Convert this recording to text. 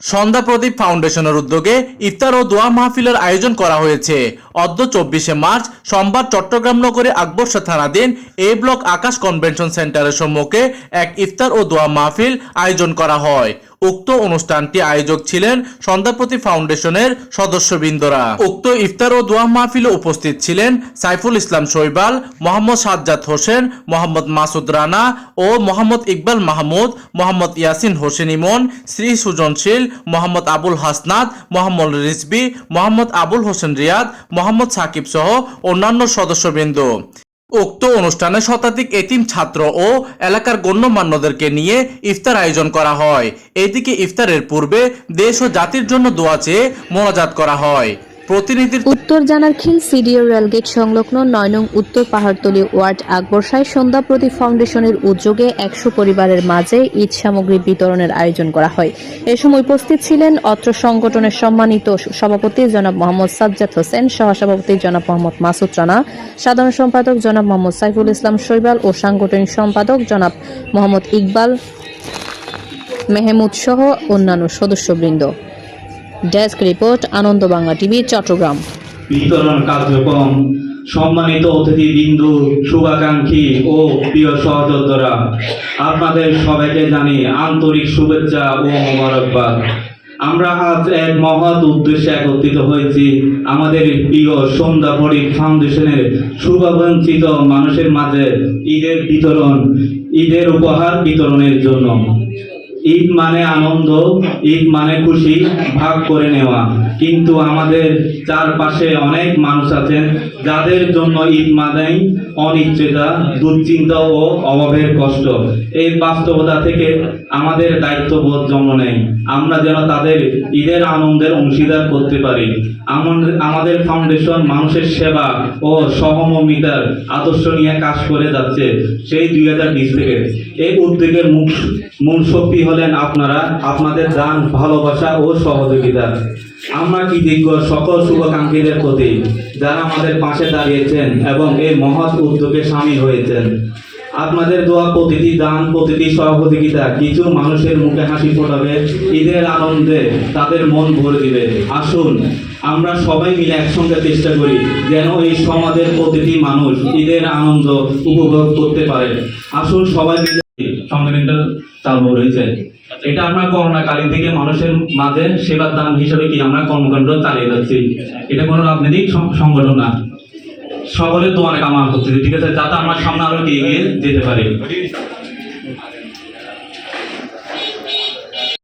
সন্ধ্যা প্রদীপ ফাউন্ডেশনের উদ্যোগে ইফতার ও দোয়া মাহফিলের আয়োজন করা হয়েছে। অদ্য চব্বিশে মার্চ সোমবার চট্টগ্রাম নগরে আকবরশা থানাধীন এ ব্লক আকাশ কনভেনশন সেন্টারের সম্মুখে এক ইফতার ও দোয়া মাহফিল আয়োজন করা হয়। উক্ত অনুষ্ঠানটি আয়োজক ছিলেন সন্ধ্যাপ্রতি ফাউন্ডেশনের সদস্যবৃন্দরা। উক্ত ইফতার ও দোয়া মাহফিলে উপস্থিত ছিলেন সাইফুল ইসলাম শৈবাল, মোহাম্মদ সাজ্জাদ হোসেন, মোহাম্মদ মাসুদ রানা ও মোহাম্মদ ইকবাল মাহমুদ, মোহাম্মদ ইয়াসিন হোসেন ইমন, শ্রী সুজনশীল মোহাম্মদ আবুল হাসনাদ মোহাম্মদ রিজবি, মোহাম্মদ আবুল হোসেন রিয়াদ, মোহাম্মদ সাকিব সহ অন্যান্য সদস্যবৃন্দ। উক্ত অনুষ্ঠানে শতাধিক এতিম ছাত্র ও এলাকার গণ্যমান্যদেরকে নিয়ে ইফতার আয়োজন করা হয়। এদিকে ইফতারের পূর্বে দেশ ও জাতির জন্য দোয়া চেয়ে মোনাজাত করা হয়। প্রতিনিধির উত্তর জানারখিল সিডিও রেলগেট সংলগ্ন নয় নং উত্তর পাহাড়তলি ওয়ার্ড আকবরসায় ফাউন্ডেশনের উদ্যোগে একশো পরিবারের মাঝে ঈদ সামগ্রী বিতরণের আয়োজন করা হয়। এ সময় উপস্থিত ছিলেন অত্র সংগঠনের সম্মানিত সভাপতি জনাব মোহাম্মদ সাজ্জাদ হোসেন, সহসভাপতি জনাব মোহাম্মদ মাসুদ রানা, সাধারণ সম্পাদক জনাব মোহাম্মদ সাইফুল ইসলাম শৈবাল ও সাংগঠনিক সম্পাদক জনাব মোহাম্মদ ইকবাল মেহমুদ সহ অন্যান্য সদস্যবৃন্দ। Desk report Ananda Bangla TV Chittagong বিতরণ কার্যক্রম, সম্মানিত অতিথিবৃন্দু, শুভাকাঙ্ক্ষী ও প্রিয় সহযোদ্ধারা, আপনাদের সবাইকে জানি আন্তরিক শুভেচ্ছা ও মোবারকবাদ। আমরা আজ এক মহৎ উদ্দেশ্যে একত্রিত হয়েছি আমাদের প্রিয় সন্ধ্যা পরিক ফাউন্ডেশনের শুভবঞ্চিত মানুষের মাঝে ঈদের বিতরণ, ঈদের উপহার বিতরণের জন্য। ঈদ মানে আনন্দ, ঈদ মানে খুশি, ভাগ করে নেওয়া। কিন্তু আমাদের চারপাশে অনেক মানুষ আছেন, যাদের জন্য ঈদ মানেই অনিশ্চয়তা, দুশ্চিন্তা ও অভাবের কষ্ট। এই বাস্তবতা থেকে আমাদের দায়িত্ববোধ জন্ম নেয়। আমরা যেন তাদের ঈদের আনন্দের অংশীদার করতে পারি। আমাদের ফাউন্ডেশন মানুষের সেবা ও সহমর্মিতার আদর্শ নিয়ে কাজ করে যাচ্ছে সেই দুই হাজার বিশ থেকে। এই উদ্যোগের মূল শক্তি হলেন আপনারা, আপনাদের দান, ভালোবাসা ও সহযোগিতা। আমরা কৃতজ্ঞ সকল শুভাকাঙ্ক্ষীদের প্রতি যারা আমাদের পাশে দাঁড়িয়েছেন এবং এই মহৎ উদ্যোগে সামিল হয়েছেন, আপনাদের দোয়া প্রতিটি দান, প্রতিটি সহযোগিতা কিছু মানুষের মুখে হাসি ফোটাবে, ঈদের আনন্দে তাদের মন ভরে দিবে। আসুন, আমরা সবাই মিলে একসঙ্গে চেষ্টা করি যেন এই সমাজের প্রতিটি মানুষ ঈদের আনন্দ উপভোগ করতে পারে। আসুন সবাই মিলে সংগঠনটা চালু রয়েছে। এটা আমরা করোনা করোনাকালীন থেকে মানুষের মাঝে সেবার দান হিসেবে কি আমরা কর্মকাণ্ড চালিয়ে যাচ্ছি? এটা কোনো রাজনৈতিক সংগঠন না। সকলের অনেক আমার করতেছে ঠিক আছে? যাতে আমার সামনে আরও এগিয়ে যেতে পারি।